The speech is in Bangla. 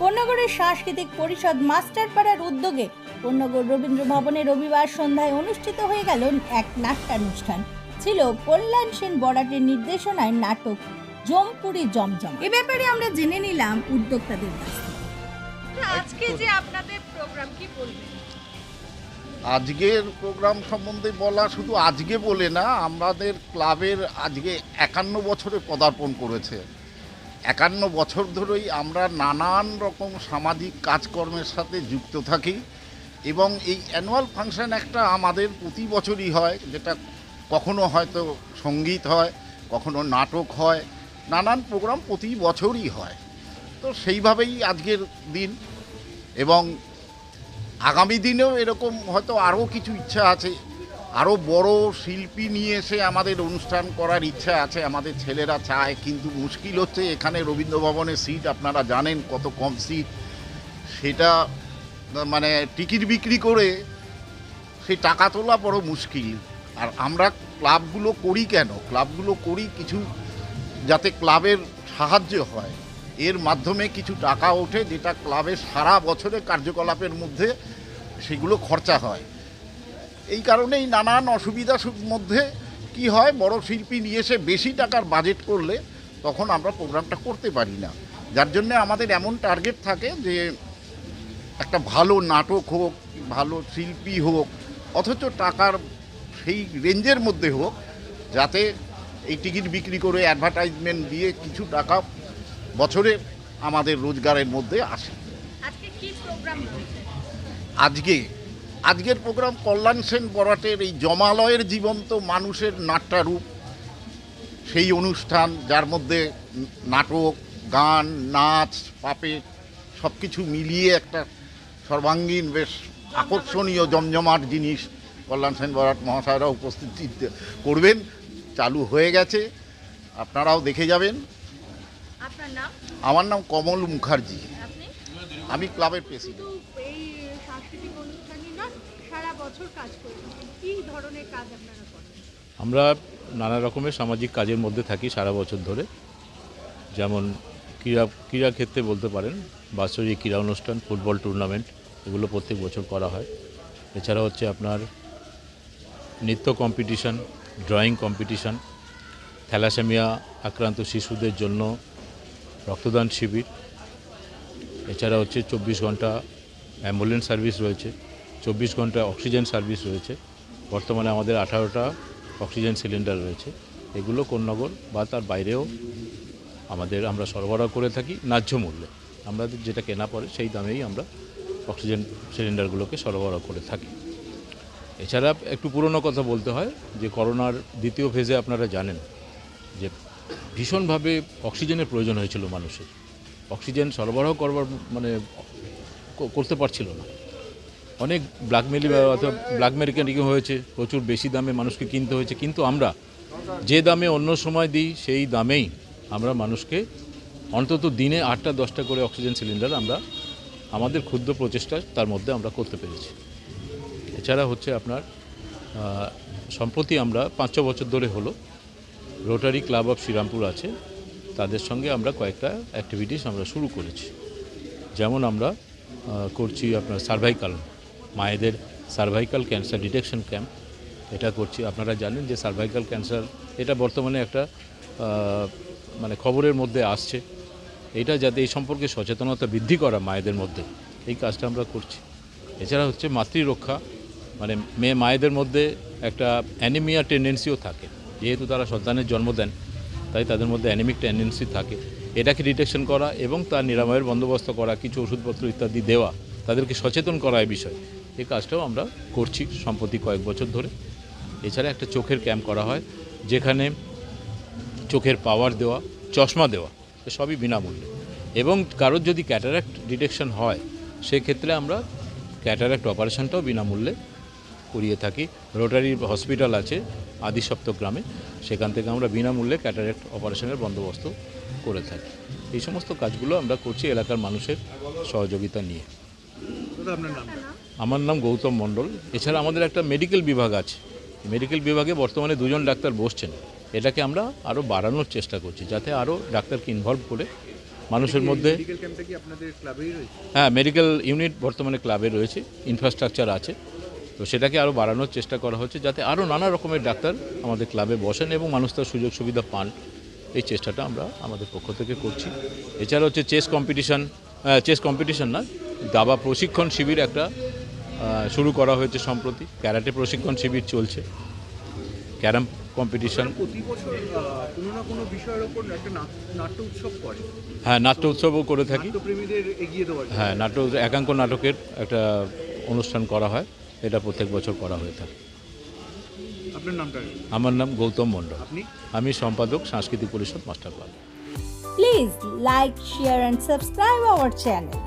কোন্নগরের সাংস্কৃতিক পরিষদ মাস্টারপাড়ার উদ্যোগে কোন্নগর রবীন্দ্র ভবনে রবিবার সন্ধ্যায় অনুষ্ঠিত হয়ে গেল এক নাট্যানুষ্ঠান। ছিল কল্যাণ সেন বরাটের নির্দেশনায় নাটক জমপুরি জমজম। এ ব্যাপারে আমরা জেনে নিলাম উদ্যোক্তাদের কাছ আজকে যে আপনাদের প্রোগ্রাম কি বলবেন? আজকের প্রোগ্রাম সম্বন্ধে বলা শুধু আজকে বলে না আমাদের ক্লাবের আজকে একান্ন বছরে পদার্পণ করেছে। একান্ন বছর ধরেই আমরা নানান রকম সামাজিক কাজকর্মের সাথে যুক্ত থাকি এবং এই অ্যানুয়াল ফাংশন একটা আমাদের প্রতি বছরই হয়, যেটা কখনো হয়তো সংগীত হয়, কখনো নাটক হয়, নানান প্রোগ্রাম প্রতি বছরই হয়। তো সেইভাবেই আজকের দিন এবং আগামী দিনেও এরকম হয়তো আরও কিছু ইচ্ছা আছে। আরও বড় শিল্পী নিয়ে এসে আমাদের অনুষ্ঠান করার ইচ্ছা আছে, আমাদের ছেলেরা চায়, কিন্তু মুশকিল হচ্ছে এখানে রবীন্দ্রভবনের সিট আপনারা জানেন কত কম সিট সেটা মানে টিকিট বিক্রি করে সেই টাকা তোলা বড় মুশকিল। আর আমরা ক্লাবগুলো করি কেন? ক্লাবগুলো করি কিছু যাতে ক্লাবের সাহায্য হয়। এর মাধ্যমে কিছু টাকা ওঠে যেটা ক্লাবের সারা বছরে কার্যকলাপের মধ্যে সেগুলো খরচা হয়। এই কারণেই নানান অসুবিধার মধ্যে কি হয় বড় শিল্পী নিয়ে এসে বেশি টাকার বাজেট করলে তখন আমরা প্রোগ্রামটা করতে পারি না। যার জন্য আমাদের এমন টার্গেট থাকে যে একটা ভালো নাটক হোক ভালো শিল্পী হোক অথচ টাকার সেই রেঞ্জের মধ্যে হোক যাতে এই টিকিট বিক্রি করে অ্যাডভার্টাইজমেন্ট দিয়ে কিছু টাকা বছরে আমাদের রোজগারের মধ্যে আসে। আজকে আজকের প্রোগ্রাম কল্যাণ সেন বরাটের এই জমালয়ের জীবন্ত মানুষের নাট্যারূপ সেই অনুষ্ঠান যার মধ্যে নাটক গান নাচ পাপেট সব কিছু মিলিয়ে একটা সর্বাঙ্গীন বেশ আকর্ষণীয় জমজমাট জিনিস কল্যাণ সেন বরাট মহাশয়রা উপস্থিত করবেন। চালু হয়ে গেছে। আপনারাও দেখে যাবেন। আমার নাম কমল মুখার্জি। আমি ক্লাবের প্রেসিডেন্ট কিন্তু এই সাংস্কৃতিক অনুষ্ঠানই না সারা বছর কাজ করে। থাকেন কি ধরনের কাজ আপনারা করেন? আমরা নানা রকমের সামাজিক কাজের মধ্যে থাকি সারা বছর ধরে। যেমন ক্রীড়া ক্রীড়া ক্ষেত্রে বলতে পারেন, বাৎসরিক ক্রীড়া অনুষ্ঠান, ফুটবল টুর্নামেন্ট এগুলো প্রত্যেক বছর করা হয়। এছাড়া হচ্ছে আপনার নৃত্য কম্পিটিশন ড্রয়িং কম্পিটিশন থ্যালাসেমিয়া আক্রান্ত শিশুদের জন্য রক্তদান শিবির। এছাড়া হচ্ছে চব্বিশ ঘণ্টা অ্যাম্বুলেন্স সার্ভিস রয়েছে। চব্বিশ ঘণ্টা অক্সিজেন সার্ভিস রয়েছে। বর্তমানে আমাদের আঠারোটা অক্সিজেন সিলিন্ডার রয়েছে। এগুলো কোন্নগর বা তার বাইরেও আমাদের আমরা সরবরাহ করে থাকি ন্যায্য মূল্যে। আমাদের যেটা কেনা পড়ে সেই দামেই আমরা অক্সিজেন সিলিন্ডারগুলোকে সরবরাহ করে থাকি। এছাড়া একটু পুরনো কথা বলতে হয়, যে করোনার দ্বিতীয় ফেজে আপনারা জানেন যে ভীষণভাবে অক্সিজেনের প্রয়োজন হয়েছিল মানুষের। অক্সিজেন সরবরাহ করবার মানে করতে পারছিল না। অনেক ব্ল্যাকমেলি অথবা ব্ল্যাক মেরিকানিং হয়েছে, প্রচুর বেশি দামে মানুষকে কিনতে হয়েছে, কিন্তু আমরা যে দামে অন্য সময় দিই, সেই দামেই আমরা মানুষকে অন্তত দিনে আটটা, দশটা করে অক্সিজেন সিলিন্ডার আমরা, আমাদের ক্ষুদ্র প্রচেষ্টা তার মধ্যে আমরা করতে পেরেছি। এছাড়া হচ্ছে আপনার সম্প্রতি আমরা পাঁচ, ছ বছর ধরে হলো রোটারি ক্লাব অফ শ্রীরামপুর আছে, তাদের সঙ্গে আমরা কয়েকটা অ্যাক্টিভিটিস আমরা শুরু করেছি। যেমন আমরা করছি আপনার সার্ভাইকাল মায়েদের সার্ভাইকাল ক্যান্সার ডিটেকশন ক্যাম্প এটা করছি। আপনারা জানেন যে সার্ভাইকাল ক্যান্সার এটা বর্তমানে একটা মানে খবরের মধ্যে আসছে। এটা যাতে এই সম্পর্কে সচেতনতা বৃদ্ধি করা মায়েদের মধ্যে, এই কাজটা আমরা করছি। এছাড়া হচ্ছে মাতৃরক্ষা মানে মেয়ে মায়েদের মধ্যে একটা অ্যানিমিয়া টেন্ডেন্সিও থাকে। যেহেতু তারা সন্তানের জন্ম দেন, তাই তাদের মধ্যে অ্যানিমিক টেন্ডেন্সি থাকে। এটাকে ডিটেকশন করা এবং তার নিরাময়ের বন্দোবস্ত করা, কিছু ওষুধপত্র ইত্যাদি দেওয়া, তাদেরকে সচেতন করা এই বিষয়ে। এই কাজটাও আমরা করছি সম্প্রতি কয়েক বছর ধরে। এছাড়া একটা চোখের ক্যাম্প করা হয়, যেখানে চোখের পাওয়ার দেওয়া, চশমা দেওয়া সবই বিনামূল্যে। এবং কারোর যদি ক্যাটারাক্ট ডিটেকশন হয়, সেক্ষেত্রে আমরা ক্যাটারাক্ট অপারেশনটাও বিনামূল্যে করিয়ে থাকি। রোটারি হসপিটাল আছে, আদিসপ্ত গ্রামে, সেখান থেকে আমরা বিনামূল্যে ক্যাটারাক্ট অপারেশনের বন্দোবস্ত করে থাকি। এই সমস্ত কাজগুলো আমরা করছি এলাকার মানুষের সহযোগিতা নিয়ে। আমার নাম গৌতম মণ্ডল। এছাড়া আমাদের একটা মেডিকেল বিভাগ আছে। মেডিকেল বিভাগে বর্তমানে দুজন ডাক্তার বসছেন। এটাকে আমরা আরও বাড়ানোর চেষ্টা করছি যাতে আরও ডাক্তারকে ইনভলভ করে মানুষের মধ্যে হ্যাঁ মেডিকেল ইউনিট বর্তমানে ক্লাবে রয়েছে ইনফ্রাস্ট্রাকচার আছে। তো সেটাকে আরও বাড়ানোর চেষ্টা করা হচ্ছে যাতে আরও নানা রকমের ডাক্তার আমাদের ক্লাবে বসেন এবং মানুষ তার সুযোগ সুবিধা পান। এই চেষ্টাটা আমরা আমাদের পক্ষ থেকে করছি। এছাড়া হচ্ছে চেস কম্পিটিশান চেস কম্পিটিশান না দাবা প্রশিক্ষণ শিবির একটা শুরু করা হয়েছে সম্প্রতি। ক্যারাটে প্রশিক্ষণ শিবির চলছে। ক্যারাম কম্পিটিশান প্রতি বছর আহ, কোনো না কোনো বিষয়ের ওপর একটা নাট- নাট্য উৎসব করে। হ্যাঁ নাট্য উৎসবও করে থাকি। নাট্যপ্রেমীদের এগিয়ে দেওয়ার জন্য। হ্যাঁ নাটক একাঙ্ক নাটকের একটা অনুষ্ঠান করা হয়। এটা প্রত্যেক বছর করা হয়ে থাকে। আপনার নামটা কি? আমার নাম গৌতম মণ্ডল। আমি সম্পাদক সাংস্কৃতিক পরিষদ master club Please like, share, and subscribe our channel.